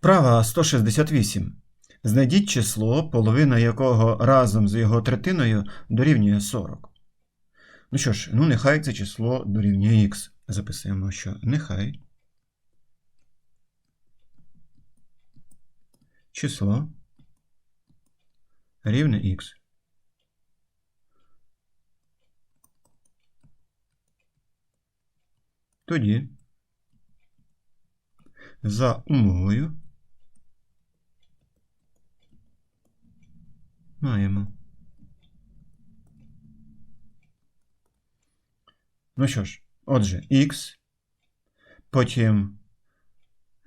Вправа 168. Знайдіть число, половина якого разом з його третиною дорівнює 40. Ну що ж, ну нехай це число дорівнює х. Записуємо, що нехай число рівне х. Тоді за умовою маємо. Ну що ж, отже, х, потім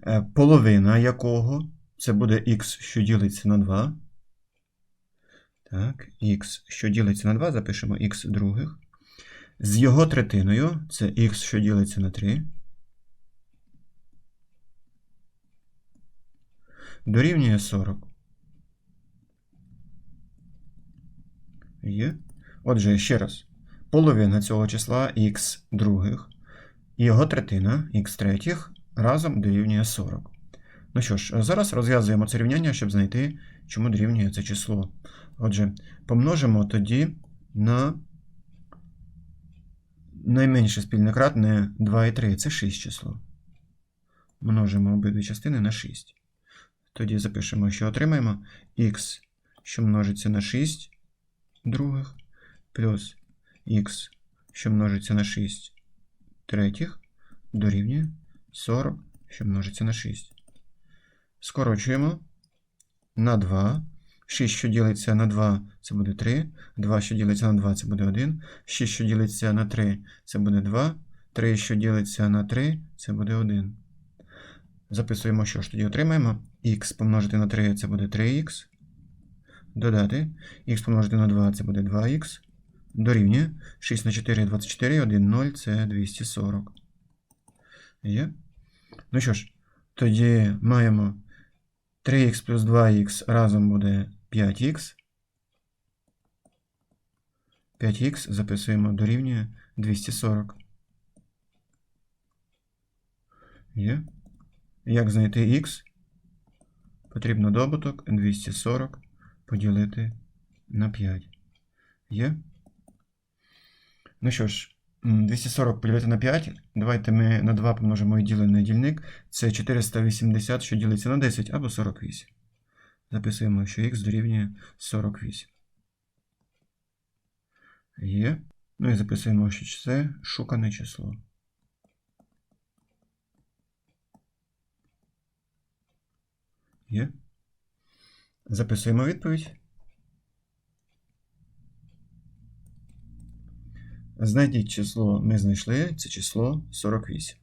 е, половина якого, це буде х, що ділиться на 2. Так, х, що ділиться на 2, запишемо х других. З його третиною, це х, що ділиться на 3. Дорівнює 40. Є. Отже, ще раз. Половина цього числа х других і його третина х третіх разом дорівнює 40. Ну що ж, зараз розв'язуємо це рівняння, щоб знайти, чому дорівнює це число. Отже, помножимо тоді на найменше спільне кратне 2 і 3. Це 6 число. Множимо обидві частини на 6. Тоді запишемо, що отримаємо х, що множиться на 6 других, плюс х, що множиться на 6 третіх, дорівнює 40, що множиться на 6. Скорочуємо на 2. 6, що ділиться на 2, це буде 3. 2, що ділиться на 2, це буде 1. 6, що ділиться на 3, це буде 2. 3, що ділиться на 3, це буде 1. Записуємо, що ж тоді отримаємо. х помножити на 3 це буде 3х. Додати. х помножити на 2 це буде 2х. Дорівнює. 6 на 4 24, 1 0 це 240. Є. Ну що ж, тоді маємо 3х плюс 2х разом буде 5х. 5х записуємо дорівнює 240. Є. Як знайти х? Потрібно добуток 240 поділити на 5. Є? Ну що ж, 240 поділити на 5. Давайте ми на 2 помножимо і на дільник. Це 480, що ділиться на 10 або 48. Записуємо, що х дорівнює 48. Є. Ну і записуємо, що це шукане число. Є. Записуємо відповідь. Знайдіть число, ми знайшли, це число 48.